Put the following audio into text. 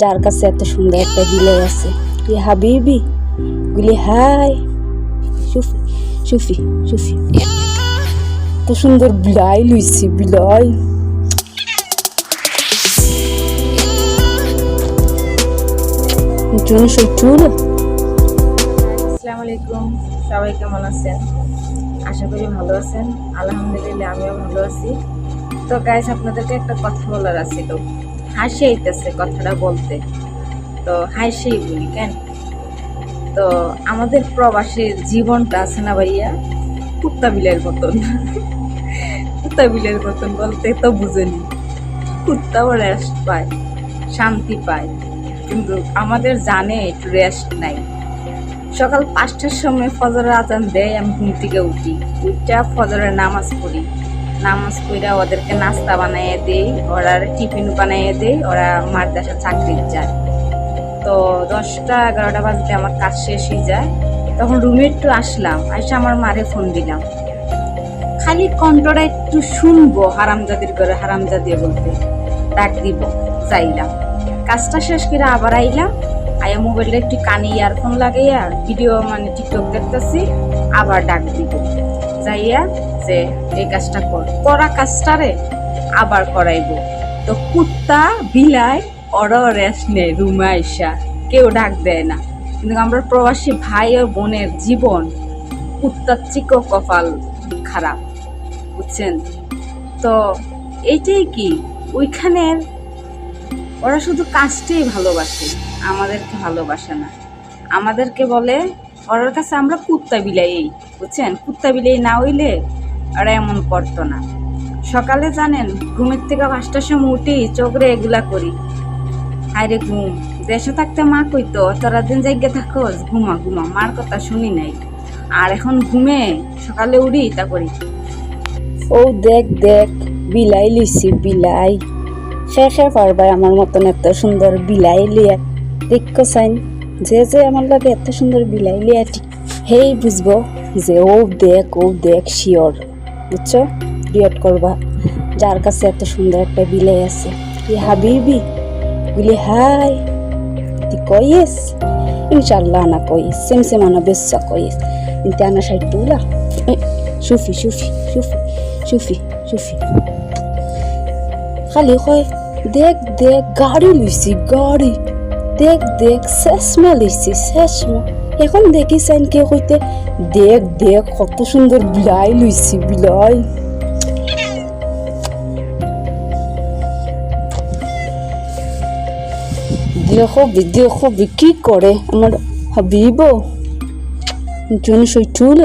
যার কাছে এত সুন্দর একটা বিলাই আছে। ইয়ে হাবিবি? গুলি, হাই। সুফি সুফি সুফি। এত সুন্দর বিলাই লইছি, বিলাই। সইটুল আসসালামু আলাইকুম সবাই কেমন আছেন? আশা করি ভালো আছেন। আলহামদুলিল্লাহ, আমিও ভালো আছি। তো গাইস আপনাদেরকে একটা কথা বলার আছিল হাসি আইতেছে কথাটা বলতে। তো হাসিই বলি, কেন? তো আমাদের প্রবাসীর জীবনটা আছে না ভাইয়া? কুত্তা বিলের মতন। কুত্তা বিলের মতন বলতে তো বুঝেনি। কুত্তাও রেস্ট পায়, শান্তি পায়। কিন্তু আমাদের জানে একটু রেস্ট নাই। সকাল পাঁচটার সময় ফজরের আজান দেয়, আমি ঘুম থেকে উঠি। উঠটা ফজরের নামাজ পড়ি। নামাজ কইরা ওদেরকে নাস্তা বানাইয়ে দেই, ওরা টিফিন বানাইয়ে দেই, ওরা মাদ্রাসা চাকরি যায়। তো দশটা এগারোটা বাজতে আমার কাজ শেষ হয়ে যায়। তখন রুমে একটু আসলাম আসে আমার মারে ফোন দিলাম। খালি কণ্ঠটা একটু শুনব, হারামজাদির করে হারামজাদি বলতে। ডাক দিব চাইলাম কাজটা শেষ করে আবার আইলাম, আয়া মোবাইলটা একটু কানে ইয়ারফোন লাগাইয়া ভিডিও মানে টিকটক দেখতেছি, আবার ডাক দিব। যাইয়া যে, এই কাজটা কর। করা কাজটারে আবার করাইব। তো কুত্তা বিলাই ওরাও রেস্ট নেই রুমে কেউ ডাক দেয় না। কিন্তু আমরা প্রবাসী ভাই ও বোনের জীবন কুত্তার চিকো কপাল খারাপ, বুঝছেন? তো এইটাই কি? ওইখানের ওরা শুধু কাজটাই ভালোবাসে, আমাদেরকে ভালোবাসে না। আমাদেরকে বলে ওর কাছে আমরা কুত্তা বিলাই বুঝছেন? কুত্তা বিলাই না হইলে আর এমন করতো না। সকালে জানেন, ঘুমের থেকে পাঁচটার সময় উঠি চোখরে এগুলা করি। হায়রে ঘুম, দেশে থাকতে মা কইতো তোরা দিন জায়গা থাকোস ঘুমা ঘুমা। মার কথা শুনি নাই। আর এখন ঘুমে, সকালে উঠি, তা করি। ও দেখ দেখ, বিলাই লইছি বিলাই। শেষে পারবার আমার মতন এত সুন্দর বিলাই লিয়া। দেখো চাইন যে যে আমার লাগে এত সুন্দর বিলাই লিয়া ঠিক, হেই বুঝব। যে ও দেখ ও দেখ শিওর বুঝছ? ক্রিয়েট করবা। যার কাছে এত সুন্দর একটা বিলাই আছে। কি হাবিবি? বলি, হাই, তুই কইস? ইনশাল্লাহ না কইস সেম সেম আনা বেসা কইস। কিন্তু আনা সাইড তুলা? শুফি শুফি শুফি শুফি শুফি খালি কয়, দেখ দেখ, গাড়ি লইছি, গাড়ি। দেখ দেখ শেষমা লইছি শেষমা এখন দেখি চাইন কে কইতে, দেখ দেখ, কত সুন্দর বিলাই লইছি, বিলাই। দেখো দেখো কি করে আমার হাবিব? জন সইটুল